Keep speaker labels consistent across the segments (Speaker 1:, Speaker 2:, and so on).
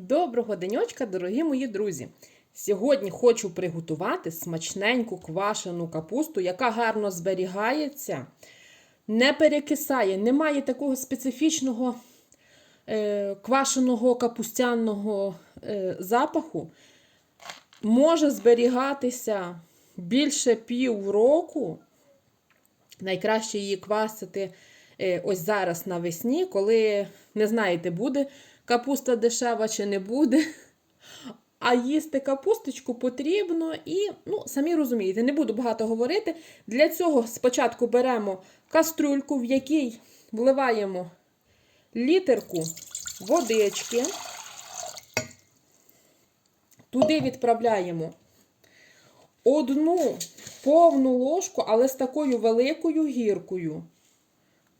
Speaker 1: Доброго денечка, дорогі мої друзі! Сьогодні хочу приготувати смачненьку квашену капусту, яка гарно зберігається, не перекисає, немає такого специфічного е, квашеного капустяного е, запаху. Може зберігатися більше пів року. Найкраще її квасити е, ось зараз навесні, коли не знаєте, буде капуста дешева чи не буде. А їсти капусточку потрібно і, ну, самі розумієте, не буду багато говорити. Для цього спочатку беремо каструльку, в якій вливаємо літерку водички. Туди відправляємо одну повну ложку, але з такою великою гіркою.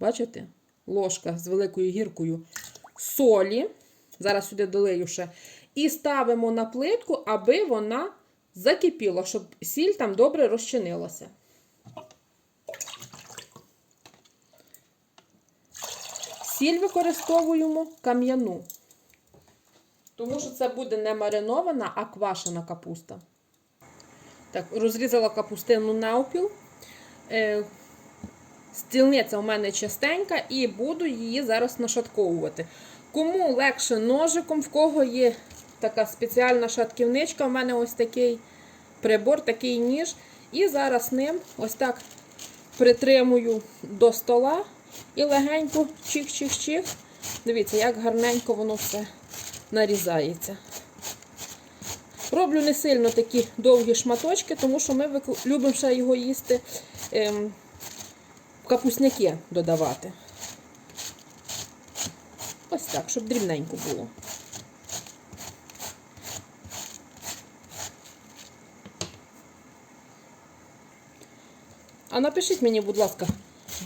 Speaker 1: Бачите? Ложка з великою гіркою солі. Зараз сюди долию ще. І ставимо на плитку, аби вона закипіла, щоб сіль там добре розчинилася. Сіль використовуємо кам'яну. Тому що це буде не маринована, а квашена капуста. Так, розрізала капустину навпіл. Е, стільниця у мене частенька, і буду її зараз нашатковувати. Кому легше ножиком, в кого є така спеціальна шатківничка, у мене ось такий прибор, такий ніж. І зараз ним ось так притримую до стола і легенько чих-чих-чих. Дивіться, як гарненько воно все нарізається. Роблю не сильно такі довгі шматочки, тому що ми любимо ще його їсти ем, капусняки додавати. Ось так, щоб дрібненько було. А напишіть мені, будь ласка,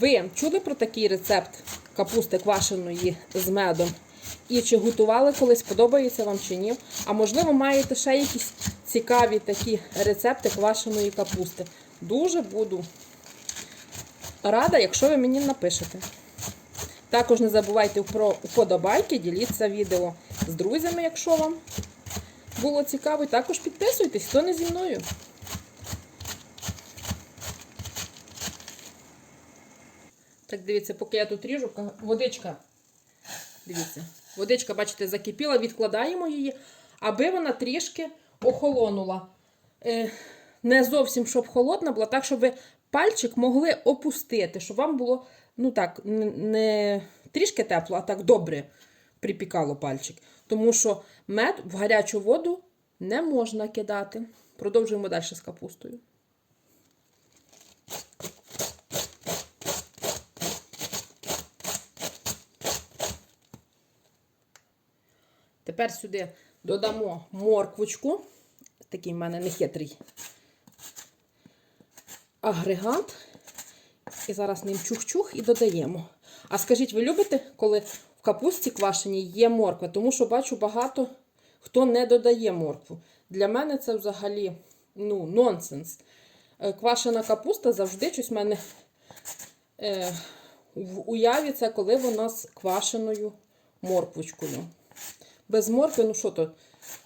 Speaker 1: ви чули про такий рецепт капусти квашеної з медом? І чи готували колись, подобається вам чи ні? А можливо, маєте ще якісь цікаві такі рецепти квашеної капусти. Дуже буду рада, якщо ви мені напишете. Також не забувайте про вподобайки, діліться відео з друзями, якщо вам було цікаво. І також підписуйтесь, хто не зі мною. Так, дивіться, поки я тут ріжу, водичка. Дивіться, водичка, бачите, закипіла, відкладаємо її, аби вона трішки охолонула. Е, не зовсім щоб холодна була, так, щоб ви пальчик могли опустити, щоб вам було, ну так, не трішки тепло, а так добре припікало пальчик. Тому що мед в гарячу воду не можна кидати. Продовжуємо далі з капустою. Тепер сюди додамо морквочку. Такий в мене нехитрий агрегат. І зараз ним чух-чух і додаємо. А скажіть, ви любите, коли в капусті квашеній є морква? Тому що бачу багато хто не додає моркву. Для мене це взагалі ну, нонсенс. Квашена капуста завжди щось в мене е, в уяві це коли вона з квашеною морквочкою. Без моркви, ну що то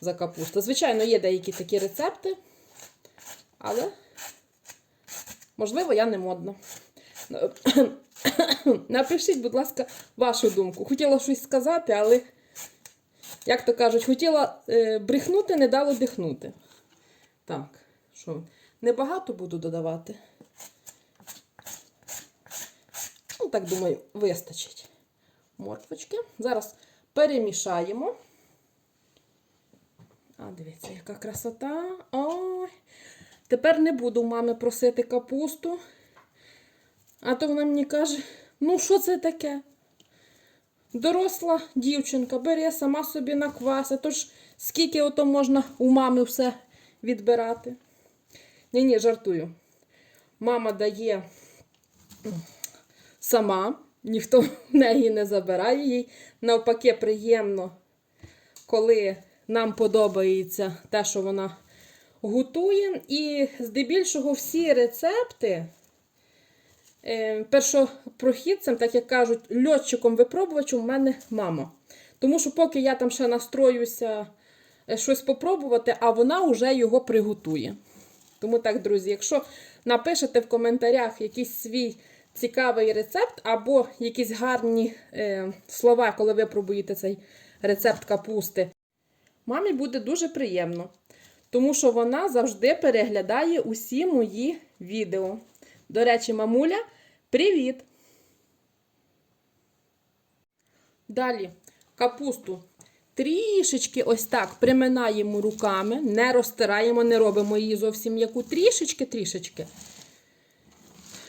Speaker 1: за капуста? Звичайно, є деякі такі рецепти, але, можливо, я не модна. Напишіть, будь ласка, вашу думку. Хотіла щось сказати, але, як то кажуть, хотіла е, брехнути, не дало дихнути. Так, що, небагато буду додавати. Ну, так, думаю, вистачить морквочки. Зараз перемішаємо. А, дивіться, яка красота. Ой. Тепер не буду мами просити капусту. А то вона мені каже, ну що це таке? Доросла дівчинка бере сама собі накваси, тож скільки ото можна у мами все відбирати. Ні, ні, жартую. Мама дає сама, ніхто в неї не забирає їй. Навпаки, приємно, коли нам подобається те, що вона готує. І здебільшого всі рецепти першопрохідцем, так як кажуть, льотчиком-випробувачем у мене мама. Тому що поки я там ще настроюся е, щось попробувати, а вона вже його приготує. Тому так, друзі, якщо напишете в коментарях якийсь свій цікавий рецепт, або якісь гарні е, слова, коли ви пробуєте цей рецепт капусти, мамі буде дуже приємно. Тому що вона завжди переглядає усі мої відео. До речі, мамуля, привіт! Далі капусту трішечки ось так приминаємо руками, не розтираємо, не робимо її зовсім м'яку. Трішечки-трішечки.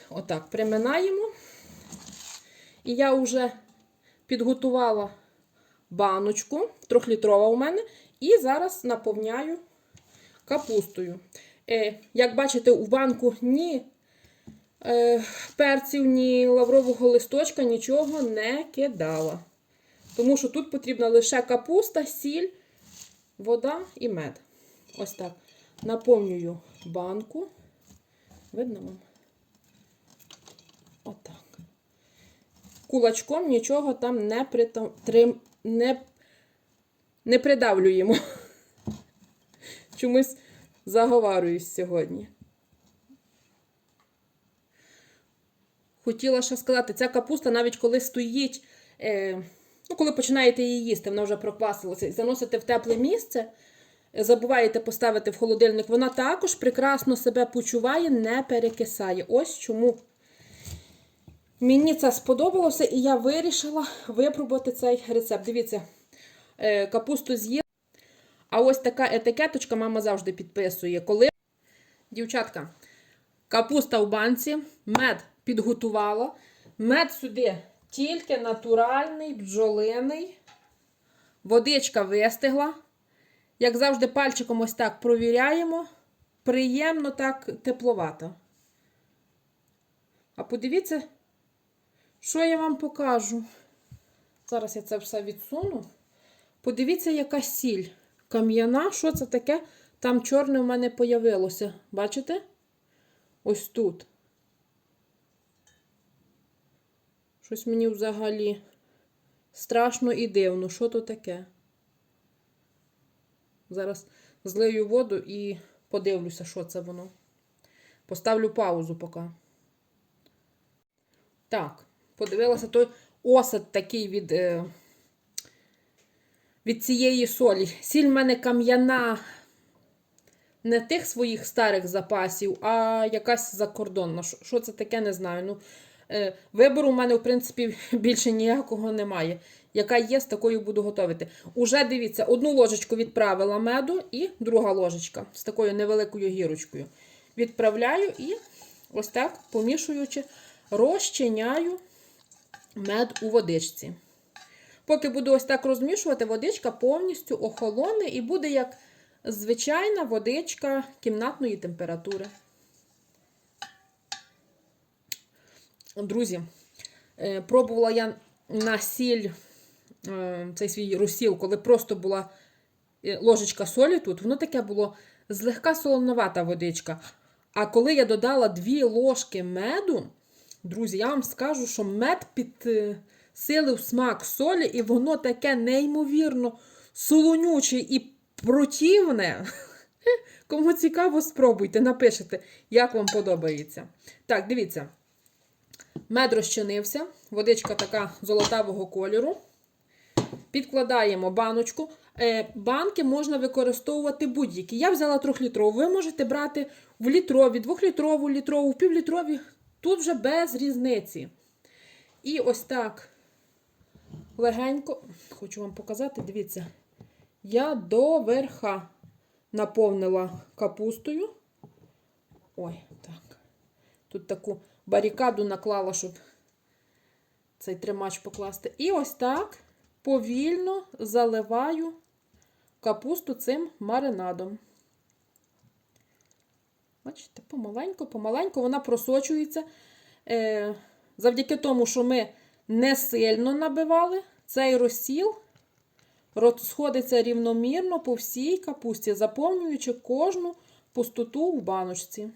Speaker 1: Отак приминаємо. І я вже підготувала баночку, трьохлітрова у мене, і зараз наповняю капустою. Е, як бачите, у банку ні перців, ні лаврового листочка, нічого не кидала. Тому що тут потрібна лише капуста, сіль, вода і мед. Ось так. Наповнюю банку. Видно вам? Отак. Кулачком нічого там не, притам... трим... не... не придавлюємо. Чомусь заговарююсь сьогодні. Хотіла ще сказати, ця капуста, навіть коли стоїть, е, ну, коли починаєте її їсти, вона вже проквасилася, і заносите в тепле місце, е, забуваєте поставити в холодильник, вона також прекрасно себе почуває, не перекисає. Ось чому мені це сподобалося, і я вирішила випробувати цей рецепт. Дивіться, е, капусту з'їла. А ось така етикеточка мама завжди підписує. Коли дівчатка, капуста в банці, мед підготувала. Мед сюди тільки натуральний, бджолиний. Водичка вистигла. Як завжди, пальчиком ось так провіряємо. Приємно так тепловато. А подивіться, що я вам покажу. Зараз я це все відсуну. Подивіться, яка сіль. Кам'яна, що це таке? Там чорне в мене появилося. Бачите? Ось тут. Щось мені взагалі страшно і дивно. Що то таке? Зараз злию воду і подивлюся, що це воно. Поставлю паузу поки. Так, подивилася той осад такий від. Е від цієї солі. Сіль в мене кам'яна не тих своїх старих запасів, а якась закордонна. Що це таке, не знаю. Ну, Вибору у мене, в принципі, більше ніякого немає. Яка є, з такою буду готувати. Уже дивіться, одну ложечку відправила меду і друга ложечка з такою невеликою гірочкою. Відправляю і ось так, помішуючи, розчиняю мед у водичці. Поки буду ось так розмішувати, водичка повністю охолоне і буде як звичайна водичка кімнатної температури. Друзі, е, пробувала я на сіль е, цей свій розсіл, коли просто була е, ложечка солі тут, воно таке було злегка солоновата водичка. А коли я додала дві ложки меду, друзі, я вам скажу, що мед під силив смак солі, і воно таке неймовірно солонюче і противне. Кому цікаво, спробуйте, напишете, як вам подобається. Так, дивіться. Мед розчинився, водичка така золотавого кольору. Підкладаємо баночку. Е, банки можна використовувати будь-які. Я взяла трьохлітрову. Ви можете брати в літрові, двохлітрову, літрову, півлітрові. Тут вже без різниці. І ось так легенько, хочу вам показати, дивіться, я до верха наповнила капустою. Ой, так. Тут таку барикаду наклала, щоб цей тримач покласти. І ось так повільно заливаю капусту цим маринадом. Бачите, помаленьку, помаленьку вона просочується. Е, Завдяки тому, що ми не сильно набивали. Цей розсіл розходиться рівномірно по всій капусті, заповнюючи кожну пустоту в баночці.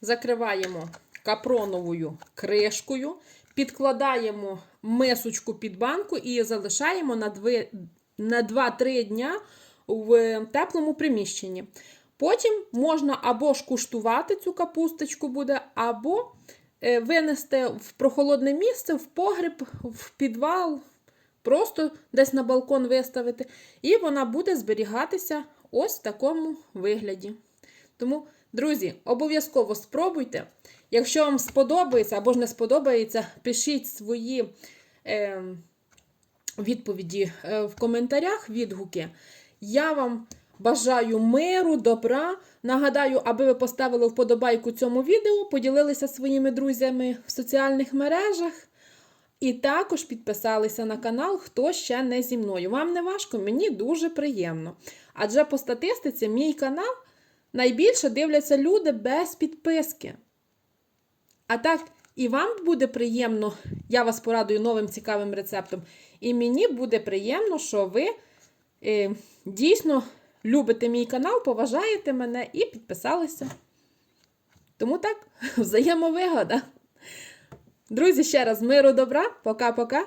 Speaker 1: Закриваємо капроновою кришкою, підкладаємо мисочку під банку і залишаємо на, 2-3 дня в теплому приміщенні. Потім можна або ж куштувати цю капусточку буде, або е, винести в прохолодне місце, в погріб, в підвал, просто десь на балкон виставити, і вона буде зберігатися ось в такому вигляді. Тому, друзі, обов'язково спробуйте. Якщо вам сподобається або ж не сподобається, пишіть свої е, відповіді в коментарях, відгуки. Я вам бажаю миру, добра. Нагадаю, аби ви поставили вподобайку цьому відео, поділилися своїми друзями в соціальних мережах. І також підписалися на канал, хто ще не зі мною. Вам не важко, мені дуже приємно. Адже по статистиці мій канал найбільше дивляться люди без підписки. А так, і вам буде приємно, я вас порадую новим цікавим рецептом. І мені буде приємно, що ви е, дійсно любите мій канал, поважаєте мене і підписалися. Тому так, взаємовигода. Друзі, ще раз миру добра. Пока-пока.